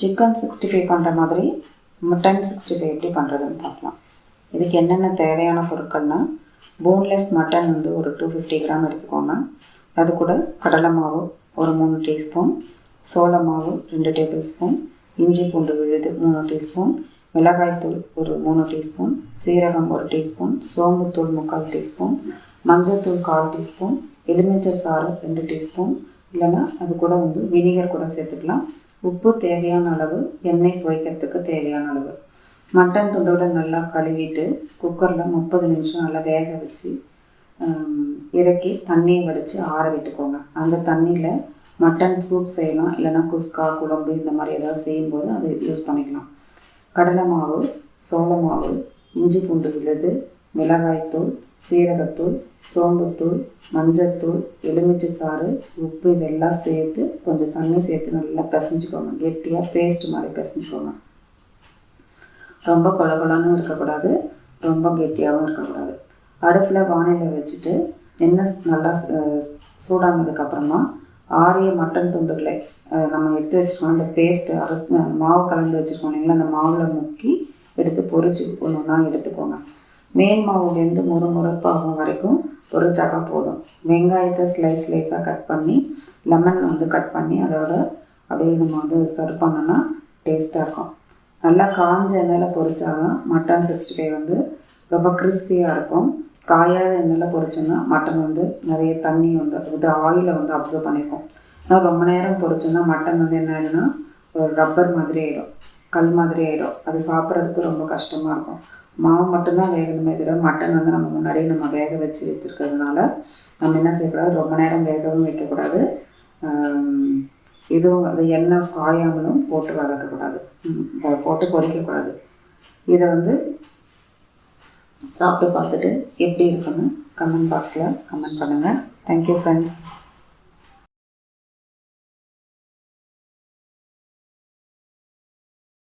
Chicken sixty five பண்ணுற மாதிரி mutton sixty five எப்படி பண்ணுறதுன்னு பார்க்கலாம். இதுக்கு என்னென்ன தேவையான பொருட்கள்னால் போன்லெஸ் மட்டன் வந்து ஒரு டூ ஃபிஃப்டி கிராம் எடுத்துக்கோங்க. அது கூட கடலை மாவு ஒரு மூணு டீஸ்பூன் சோள மாவு ரெண்டு டேபிள் ஸ்பூன் இஞ்சி பூண்டு விழுது மூணு டீஸ்பூன் மிளகாய்த்தூள் ஒரு மூணு டீஸ்பூன் சீரகம் ஒரு டீஸ்பூன் சோம்புத்தூள் முக்கால் டீஸ்பூன் மஞ்சத்தூள் கால் டீஸ்பூன் எலுமிச்சை சாறு ரெண்டு டீஸ்பூன் இல்லைன்னா அது கூட வந்து வினிகர் கூட சேர்த்துக்கலாம். உப்பு தேவையான அளவு எண்ணெய் துவைக்கிறதுக்கு தேவையான அளவு. மட்டன் துண்டோட நல்லா கழுவிட்டு குக்கரில் முப்பது நிமிஷம் நல்லா வேக வச்சு இறக்கி தண்ணியை வடித்து ஆற விட்டுக்கோங்க. அந்த தண்ணியில் மட்டன் சூப் செய்யலாம். இல்லைனா குஸ்கா குழம்பு இந்த மாதிரி ஏதாவது செய்யும்போது அதை யூஸ் பண்ணிக்கலாம். கடலை மாவு சோள மாவு இஞ்சி பூண்டு விழுது மிளகாய்த்தூள் சீரகத்தூள் சோம்புத்தூள் மஞ்சத்தூள் எலுமிச்சை சாறு உப்பு இதெல்லாம் சேர்த்து கொஞ்சம் தண்ணி சேர்த்து நல்லா பிசைஞ்சிக்கோங்க. கெட்டியாக பேஸ்ட் மாதிரி பிசைஞ்சிக்கோங்க. ரொம்ப கொல கொலன்னு இருக்கக்கூடாது. ரொம்ப கெட்டியாகவும் இருக்கக்கூடாது. அடுப்பில் வானிலை வச்சுட்டு எண்ணெய் நல்லா சூடானதுக்கப்புறமா ஆரிய மட்டன் துண்டுகளை நம்ம எடுத்து வச்சுருக்கோம். அந்த பேஸ்ட்டு அரை மாவு கலந்து வச்சுருக்கோம் இல்லைங்களா? அந்த மாவில் முக்கி எடுத்து பொறிச்சு ஒன்று ஒன்றா எடுத்துக்கோங்க. மேல் மாவு வெந்து வரைக்கும் பொரிச்சாக்கா போதும். வெங்காயத்தை ஸ்லைஸ் ஸ்லைஸாக கட் பண்ணி லெமன் வந்து கட் பண்ணி அதோட அப்படியே நம்ம வந்து சர்வ் பண்ணோன்னா டேஸ்ட்டாக இருக்கும். நல்லா காஞ்ச எண்ணெயில் பொரிச்சாதான் மட்டன் சிக்ஸ்டி ஃபைவ் வந்து ரொம்ப கிறிஸ்பியாக இருக்கும். காயாத எண்ணெயில் பொரிச்சோன்னா மட்டன் வந்து நிறைய தண்ணி வந்து இது ஆயிலை வந்து அப்சர்வ் பண்ணிக்கும். ஆனால் ரொம்ப நேரம் பொரிச்சோன்னா மட்டன் வந்து என்ன ஆகிடும்னா ஒரு ரப்பர் மாதிரி ஆகிடும் கல் மாதிரி ஆகிடும் அது சாப்பிட்றதுக்கு ரொம்ப கஷ்டமாக இருக்கும். மாவு மட்டும்தான் வேகணுமே தவிர மட்டன் வந்து நம்ம முன்னாடியே நம்ம வேக வச்சு வச்சுருக்கிறதுனால நம்ம என்ன செய்யக்கூடாது? ரொம்ப நேரம் வேகவும் வைக்கக்கூடாது. இதுவும் அது எண்ணெய் காயாமலும் போட்டு வதக்கக்கூடாது. போட்டு பொரிக்கக்கூடாது. இதை வந்து சாப்பிட்டு பார்த்துட்டு எப்படி இருக்குன்னு கமெண்ட் பாக்ஸில் கமெண்ட் பண்ணுங்கள் தேங்க்யூ ஃப்ரெண்ட்ஸ்